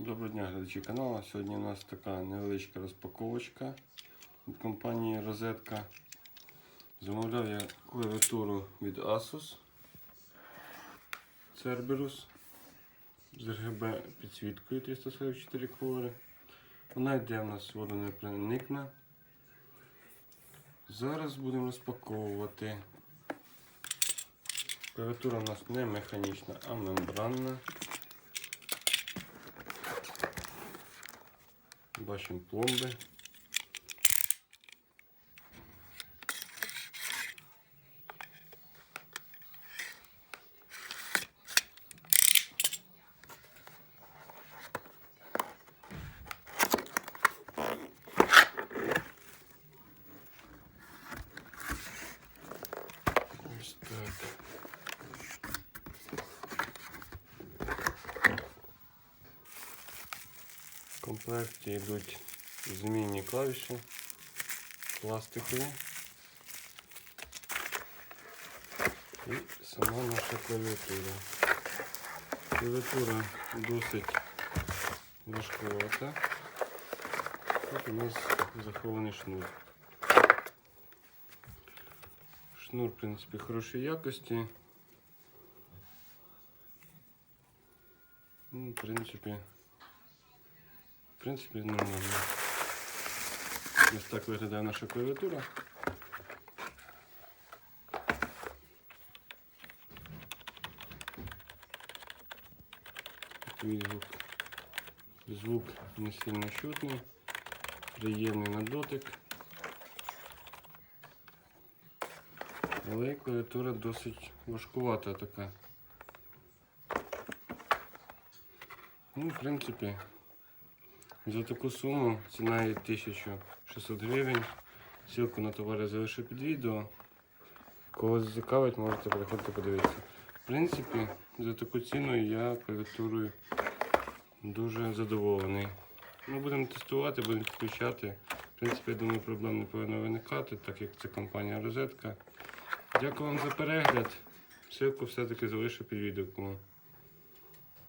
Доброго дня, глядачі каналу. Сьогодні у нас така невеличка розпаковочка від компанії Розетка. Замовляв я клавіатуру від Asus Cerberus з RGB підсвіткою 344 кольори. Вона йде у нас водонепроникна. Зараз будемо розпаковувати. Клавіатура у нас не механічна, а мембранна. Бачимо пломби. комплекті йдуть змінні клавіші пластикові і сама наша клавіатура. Клавіатура досить важкувата. Тут у нас захований шнур. Шнур, в принципі, хорошої якості. Ну, в принципі, в Принципі, нормально. Ось так виглядає наша клавіатура. Відгук. Звук не сильно чутний, приємний на дотик. Але клавіатура досить важкувата така. Ну, в принципі, за таку суму ціна є 1600 гривень. Ссылку на товар я залишу під відео. Кого зацікавить, можете переходити подивитися. В принципі, за таку ціну я клавіатурою дуже задоволений. Ми будемо тестувати, будемо підключати. В принципі, я думаю, проблем не повинно виникати, так як це компанія Розетка. Дякую вам за перегляд. Ссылку все-таки залишу під відео.